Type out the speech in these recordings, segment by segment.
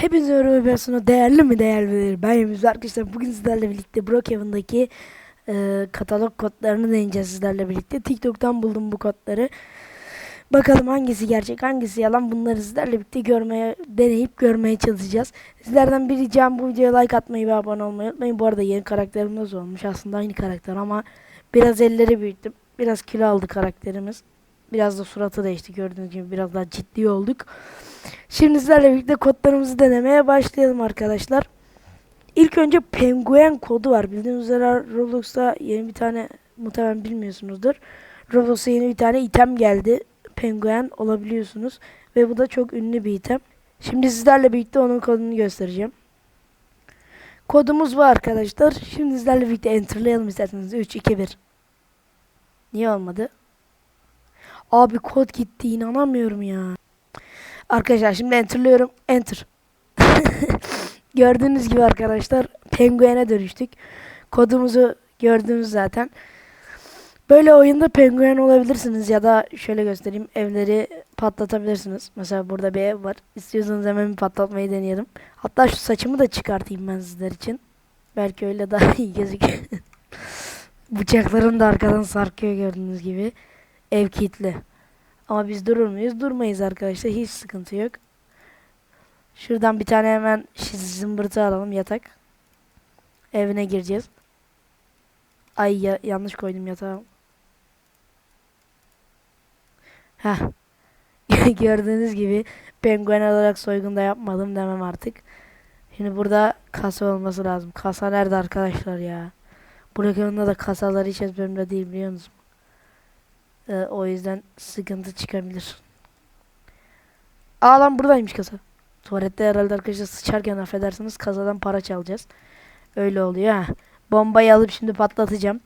Hepinize merhaba değerli mi değerli Ben Yemiz arkadaşlar bugün sizlerle birlikte Brookhaven'daki e, katalog kodlarını deneyeceğiz sizlerle birlikte. TikTok'tan buldum bu kodları. Bakalım hangisi gerçek hangisi yalan bunları sizlerle birlikte görmeye deneyip görmeye çalışacağız. Sizlerden bir ricam bu videoya like atmayı ve abone olmayı unutmayın. Bu arada yeni karakterimiz olmuş aslında aynı karakter ama biraz elleri büyüttüm. Biraz kilo aldı karakterimiz. Biraz da suratı değişti gördüğünüz gibi biraz daha ciddi olduk. Şimdi sizlerle birlikte kodlarımızı denemeye başlayalım arkadaşlar. İlk önce penguen kodu var. Bildiğiniz üzere Roblox'ta yeni bir tane muhtemelen bilmiyorsunuzdur. Roblox'a yeni bir tane item geldi. Penguen olabiliyorsunuz. Ve bu da çok ünlü bir item. Şimdi sizlerle birlikte onun kodunu göstereceğim. Kodumuz bu arkadaşlar. Şimdi sizlerle birlikte enterlayalım isterseniz. 3, 2, 1. Niye olmadı? Abi kod gitti inanamıyorum ya. Arkadaşlar şimdi enterlıyorum. Enter. Gördüğünüz gibi arkadaşlar penguene dönüştük. Kodumuzu gördünüz zaten. Böyle oyunda penguen olabilirsiniz ya da şöyle göstereyim evleri patlatabilirsiniz. Mesela burada bir ev var. İstiyorsanız hemen bir patlatmayı deneyelim. Hatta şu saçımı da çıkartayım ben sizler için. Belki öyle daha iyi gözüküyor. Bıçaklarım da arkadan sarkıyor gördüğünüz gibi. Ev kilitli. Ama biz durur muyuz? Durmayız arkadaşlar. Hiç sıkıntı yok. Şuradan bir tane hemen zımbırtı alalım yatak. Evine gireceğiz. Ay ya- yanlış koydum yatağı. Heh. Gördüğünüz gibi penguen olarak soygunda yapmadım demem artık. Şimdi burada kasa olması lazım. Kasa nerede arkadaşlar ya? Buranın da kasaları hiç ezberimde değil biliyor musunuz? Ee, o yüzden sıkıntı çıkabilir. Aa lan buradaymış kasa. Tuvalette herhalde arkadaşlar sıçarken affedersiniz kasadan para çalacağız. Öyle oluyor ha. Bombayı alıp şimdi patlatacağım.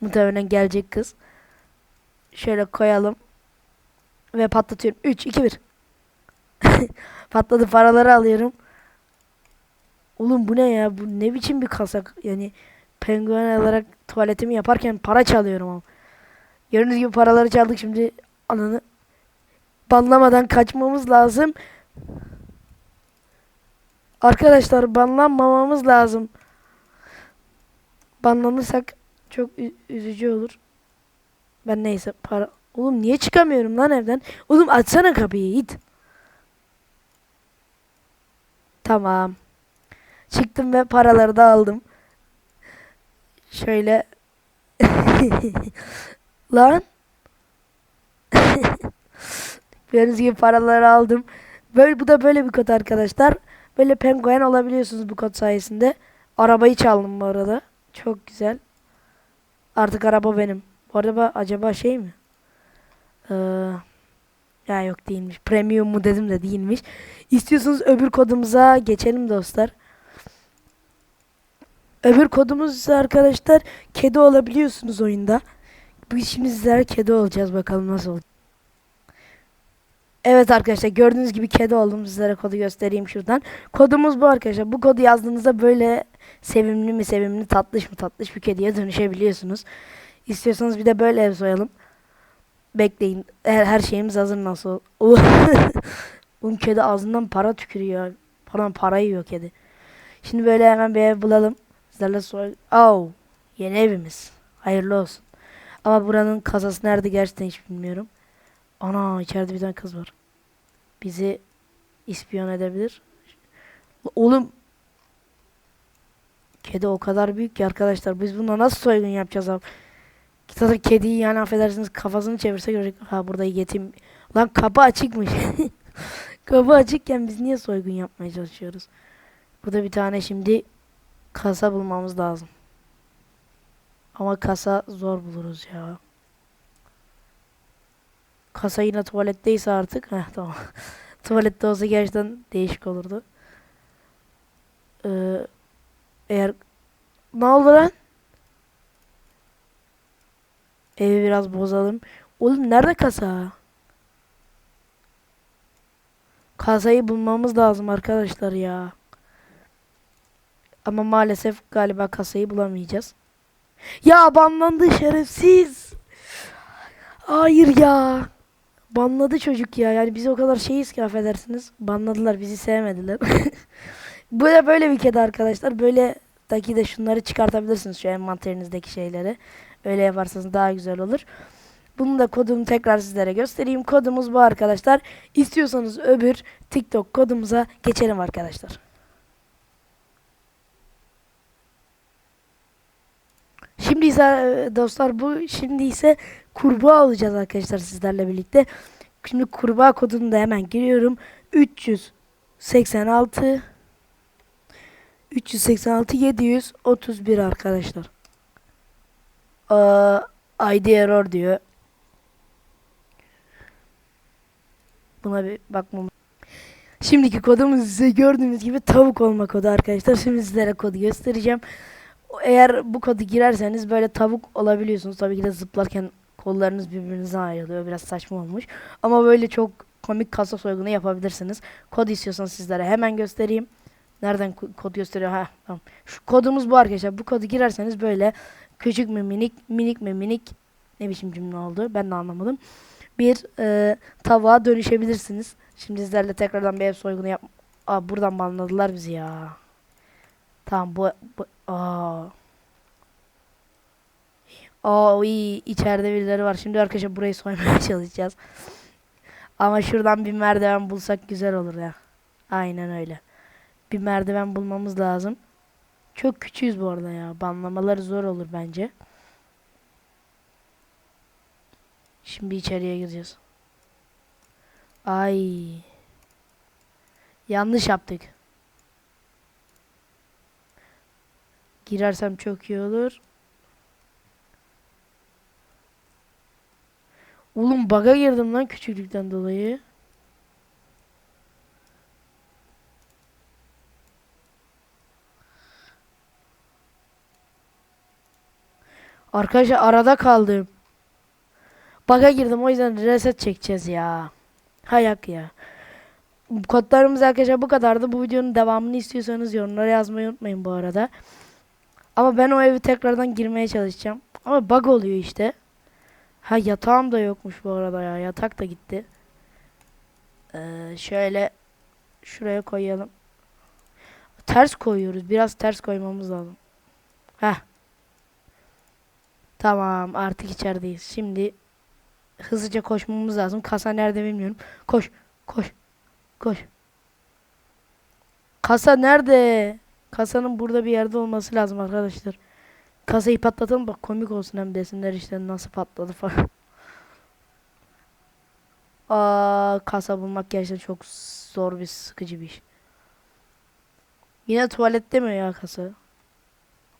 Muhtemelen gelecek kız. Şöyle koyalım. Ve patlatıyorum. 3, 2, 1. Patladı paraları alıyorum. Oğlum bu ne ya? Bu ne biçim bir kasak? Yani penguen olarak tuvaletimi yaparken para çalıyorum ama. Gördüğünüz gibi paraları çaldık şimdi ananı banlamadan kaçmamız lazım. Arkadaşlar banlanmamamız lazım. Banlanırsak çok üzücü olur. Ben neyse para... Oğlum niye çıkamıyorum lan evden? Oğlum açsana kapıyı it. Tamam. Çıktım ve paraları da aldım. Şöyle Lan. Gördüğünüz gibi paraları aldım. Böyle bu da böyle bir kod arkadaşlar. Böyle penguen olabiliyorsunuz bu kod sayesinde. Arabayı çaldım bu arada. Çok güzel. Artık araba benim. Bu araba acaba şey mi? Ee, ya yok değilmiş. Premium mu dedim de değilmiş. İstiyorsanız öbür kodumuza geçelim dostlar. Öbür kodumuz arkadaşlar kedi olabiliyorsunuz oyunda. Biz şimdi sizlere kedi olacağız bakalım nasıl olacak. Evet arkadaşlar gördüğünüz gibi kedi oldum. Sizlere kodu göstereyim şuradan. Kodumuz bu arkadaşlar. Bu kodu yazdığınızda böyle sevimli mi sevimli tatlış mı tatlış bir kediye dönüşebiliyorsunuz. İstiyorsanız bir de böyle ev soyalım. Bekleyin. Her, her şeyimiz hazır nasıl? Oğlum kedi ağzından para tükürüyor. Falan para yiyor kedi. Şimdi böyle hemen bir ev bulalım. Sizlerle soy... Oh, yeni evimiz. Hayırlı olsun. Ama buranın kasası nerede gerçekten hiç bilmiyorum. Ana içeride bir tane kız var. Bizi ispiyon edebilir. Oğlum Kedi o kadar büyük ki arkadaşlar. Biz buna nasıl soygun yapacağız abi? Zaten kediyi yani affedersiniz kafasını çevirse görecek. Ha burada yetim. Lan kapı açıkmış. kapı açıkken biz niye soygun yapmaya çalışıyoruz? Burada bir tane şimdi kasa bulmamız lazım. Ama kasa zor buluruz ya. Kasa yine tuvaletteyse artık. Heh tamam. Tuvalette olsa gerçekten değişik olurdu. Ee, eğer ne oldu lan? Evi biraz bozalım. Oğlum nerede kasa? Kasayı bulmamız lazım arkadaşlar ya. Ama maalesef galiba kasayı bulamayacağız. Ya banlandı şerefsiz. Hayır ya. Banladı çocuk ya. Yani biz o kadar şeyiz ki affedersiniz. Banladılar bizi sevmediler. Da böyle bir kedi arkadaşlar. Böyle daki de şunları çıkartabilirsiniz şu envanterinizdeki şeyleri. Öyle yaparsanız daha güzel olur. Bunu da kodumu tekrar sizlere göstereyim. Kodumuz bu arkadaşlar. İstiyorsanız öbür TikTok kodumuza geçelim arkadaşlar. Şimdi ise e, dostlar bu şimdi ise kurbağa alacağız arkadaşlar sizlerle birlikte. Şimdi kurbağa kodunu da hemen giriyorum. 386 386 731 arkadaşlar. Aa, ID error diyor. Buna bir bakmam. Şimdiki kodumuz size gördüğünüz gibi tavuk olma kodu arkadaşlar. Şimdi sizlere kodu göstereceğim. Eğer bu kodu girerseniz böyle tavuk olabiliyorsunuz. Tabii ki de zıplarken kollarınız birbirinize ayrılıyor. Biraz saçma olmuş. Ama böyle çok komik kasa soygunu yapabilirsiniz. Kod istiyorsanız sizlere hemen göstereyim. Nereden ko- kod gösteriyor? Ha, tamam. Şu kodumuz bu arkadaşlar. Bu kodu girerseniz böyle küçük mü minik, minik mi minik ne biçim cümle oldu ben de anlamadım. Bir e, tavuğa dönüşebilirsiniz. Şimdi sizlerle tekrardan bir ev soygunu yap. Aa, buradan banladılar bizi ya. Tamam bu, bu aa. Aa iyi içeride birileri var. Şimdi arkadaşlar burayı soymaya çalışacağız. Ama şuradan bir merdiven bulsak güzel olur ya. Aynen öyle. Bir merdiven bulmamız lazım. Çok küçüğüz bu arada ya. Banlamaları zor olur bence. Şimdi içeriye gireceğiz. Ay. Yanlış yaptık. Girersem çok iyi olur. Oğlum baga girdim lan küçüklükten dolayı. Arkadaşlar arada kaldım. Baga girdim o yüzden reset çekeceğiz ya. Hayak ya. Kodlarımız arkadaşlar bu kadardı. Bu videonun devamını istiyorsanız yorumlara yazmayı unutmayın bu arada. Ama ben o evi tekrardan girmeye çalışacağım. Ama bug oluyor işte. Ha yatağım da yokmuş bu arada ya. Yatak da gitti. Ee, şöyle şuraya koyalım. Ters koyuyoruz. Biraz ters koymamız lazım. Heh. Tamam artık içerideyiz. Şimdi hızlıca koşmamız lazım. Kasa nerede bilmiyorum. Koş. Koş. Koş. Kasa nerede? Kasanın burada bir yerde olması lazım arkadaşlar. Kasayı patlatalım bak komik olsun hem desinler işte nasıl patladı falan. Aa, kasa bulmak gerçekten çok zor bir sıkıcı bir iş. Yine tuvalette mi ya kasa?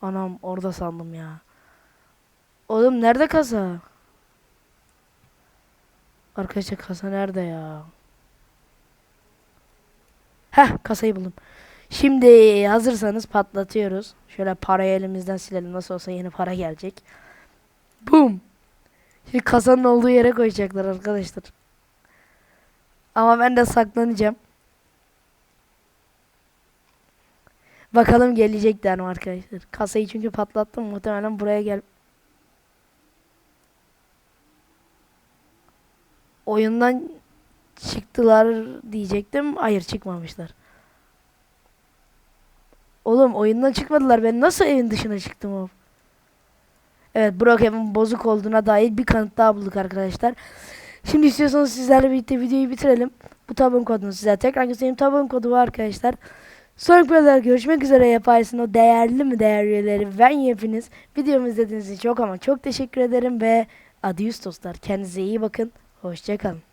Anam orada sandım ya. Oğlum nerede kasa? Arkadaşlar kasa nerede ya? Heh kasayı buldum. Şimdi hazırsanız patlatıyoruz. Şöyle parayı elimizden silelim. Nasıl olsa yeni para gelecek. Boom. Şimdi kasanın olduğu yere koyacaklar arkadaşlar. Ama ben de saklanacağım. Bakalım gelecekler mi arkadaşlar. Kasayı çünkü patlattım. Muhtemelen buraya gel. Oyundan çıktılar diyecektim. Hayır çıkmamışlar. Oğlum oyundan çıkmadılar. Ben nasıl evin dışına çıktım o? Evet Brookhaven bozuk olduğuna dair bir kanıt daha bulduk arkadaşlar. Şimdi istiyorsanız sizlerle birlikte videoyu bitirelim. Bu tabun kodunu size tekrar göstereyim. Tabun kodu var arkadaşlar. Sonraki videolarda görüşmek üzere yaparsın o değerli mi değer üyeleri ben hepiniz. Videomu izlediğiniz için çok ama çok teşekkür ederim ve adios dostlar. Kendinize iyi bakın. Hoşçakalın.